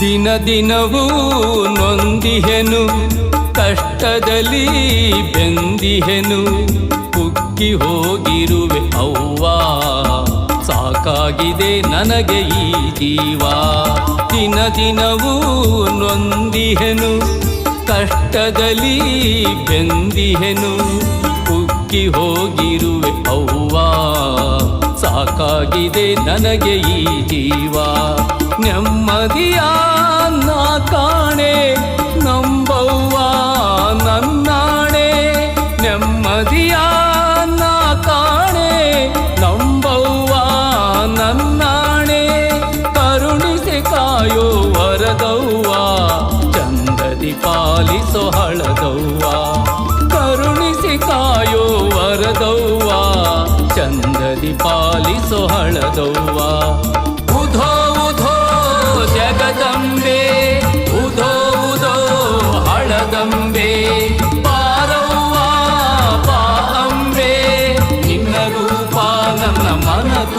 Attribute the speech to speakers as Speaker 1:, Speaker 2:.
Speaker 1: ದಿನ ದಿನವೂ ನೊಂದಿಹೆನು, ಕಷ್ಟದಲ್ಲಿ ಬೆಂದಿಹೆನು. ಕುಕ್ಕಿ ಹೋಗಿರುವೆ ಅವ್ವಾ, ಸಾಕಾಗಿದೆ ನನಗೆ ಈ ಜೀವ. ದಿನ ದಿನವೂ ನೊಂದಿಹೆನು, ಕಷ್ಟದಲ್ಲಿ ಬೆಂದಿಹೆನು. ಕುಕ್ಕಿ ಹೋಗಿರುವೆ ಅವ್ವಾ, ಸಾಕಾಗಿದೆ ನನಗೆ ಈ ಜೀವ. ನೆಮ್ಮದಿಯ ನಾ ಕಾಣೆ, ನಂಬವ್ವ ನನ್ನಾಣೆ. ನೆಮ್ಮದಿಯ ನಾ ಕಾಣೆ, ನಂಬವ್ವ ನನ್ನಾಣೆ. ಕರುಣಿಸಿ ಕಾಯೋ ವರದವ್ವ, ಚಂದದಿ ಪಾಲಿಸೋ ಹಳದವ್ವ. ಕರುಣಿಸಿ ಕಾಯೋ ವರದವ್ವ, ಚಂದದಿ ಪಾಲಿಸೋ ಹಳದವ್ವ. 真的